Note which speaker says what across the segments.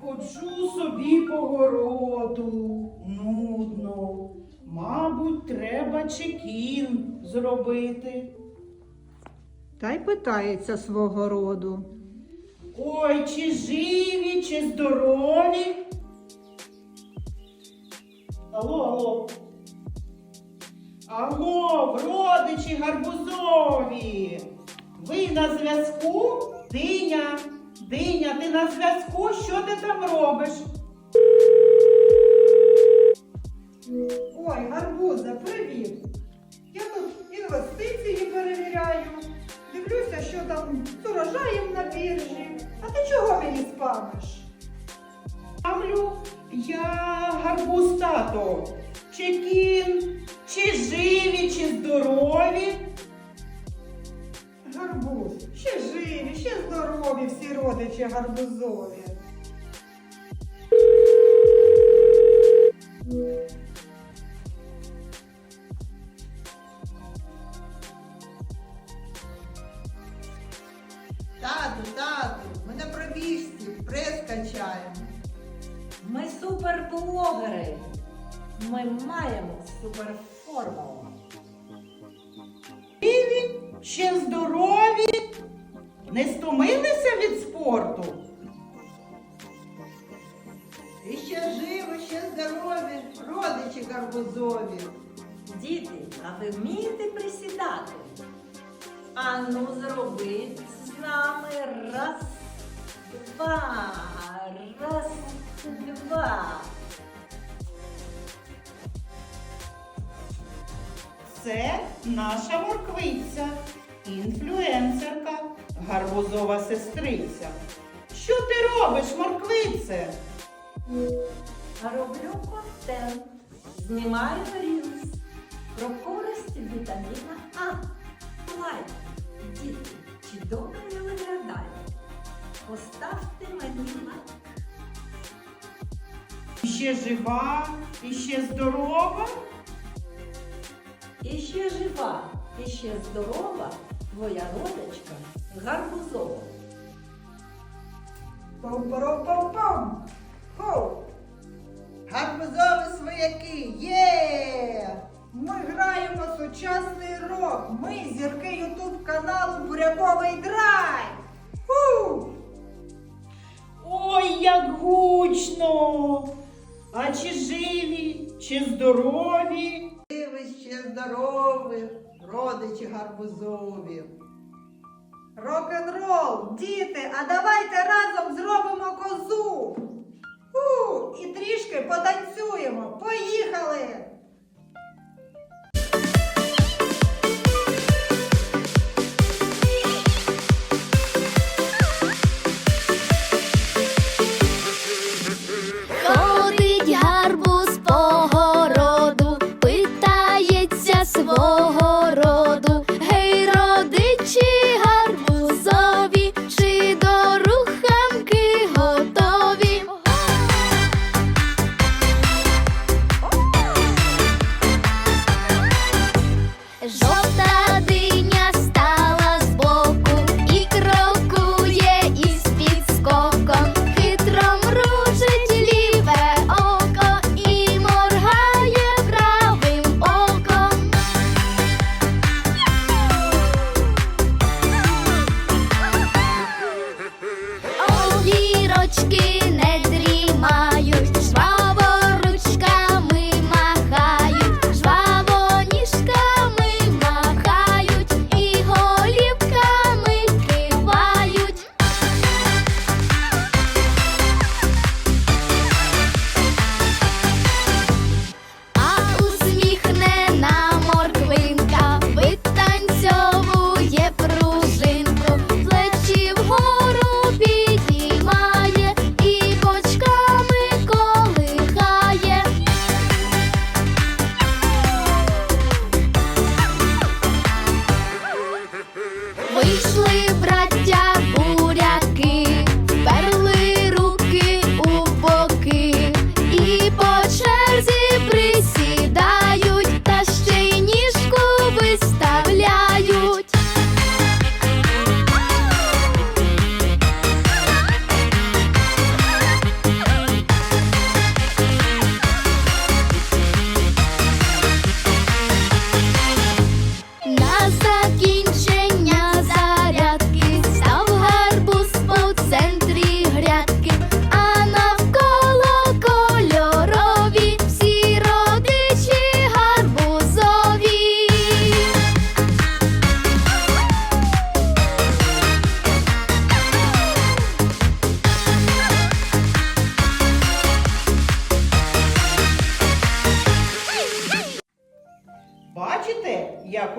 Speaker 1: Ходжу собі по городу, нудно. Мабуть, треба чекін зробити.
Speaker 2: Та й питається свого роду.
Speaker 1: Ой, чи живі, чи здорові? Алло, алло. Алло, родичі гарбузові. Ви на зв'язку? Диня, диня, ти на зв'язку? Що ти там робиш?
Speaker 3: Ой, гарбуза, привіт! Я тут інвестиції перевіряю. Дивлюся, що там з урожаєм на біржі. А ти чого мені спамиш?
Speaker 1: Ставлю я гарбуз тато. Чекін, чи живі, чи здорові?
Speaker 3: Гарбуз, ще живі, ще здорові всі родичі гарбузові.
Speaker 4: Тату, тату, ми на пробіжці, прес качаємо.
Speaker 5: Ми суперблогери. Ми маємо суперформулу.
Speaker 1: Ще здорові? Не стомилися від спорту?
Speaker 4: І ще живі, ще здорові, родичі гарбузові.
Speaker 5: Діти, а ви вмієте присідати? Ану, зроби з нами раз, два, раз, два.
Speaker 1: Це наша морквиця, інфлюенсерка, гарбузова сестриця. Що ти робиш, морквице?
Speaker 5: Роблю контент, знімаю рілс про користь вітаміна А. Лайк, діти, чи добре я виглядаю? Поставте мені лайк.
Speaker 1: Ще жива, і ще здорова?
Speaker 5: І ще жива, і ще здорова твоя родичка гарбузова.
Speaker 3: Пом-пором-пом-пом! Хоу!
Speaker 4: Гарбузові свояки, є!
Speaker 3: Ми граємо сучасний рок. Ми зірки Ютуб каналу Буряковий драйв. Фу!
Speaker 1: Ой, як гучно! А чи живі, чи здорові?
Speaker 4: Здорові, родичі гарбузові.
Speaker 3: Рок-н-рол, діти, а давайте разом зробимо козу. У, І трішки потанцюємо. Поїхали!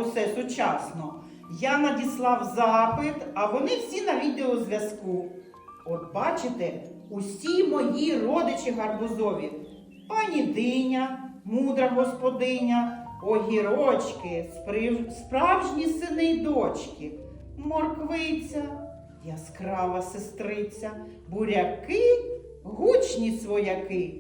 Speaker 1: Усе сучасно. Я надіслав запит, а вони всі на відеозв'язку. От бачите, усі мої родичі гарбузові. Пані Диня, мудра господиня, огірочки, справжні сини й дочки, морквиця, яскрава сестриця, буряки, гучні свояки,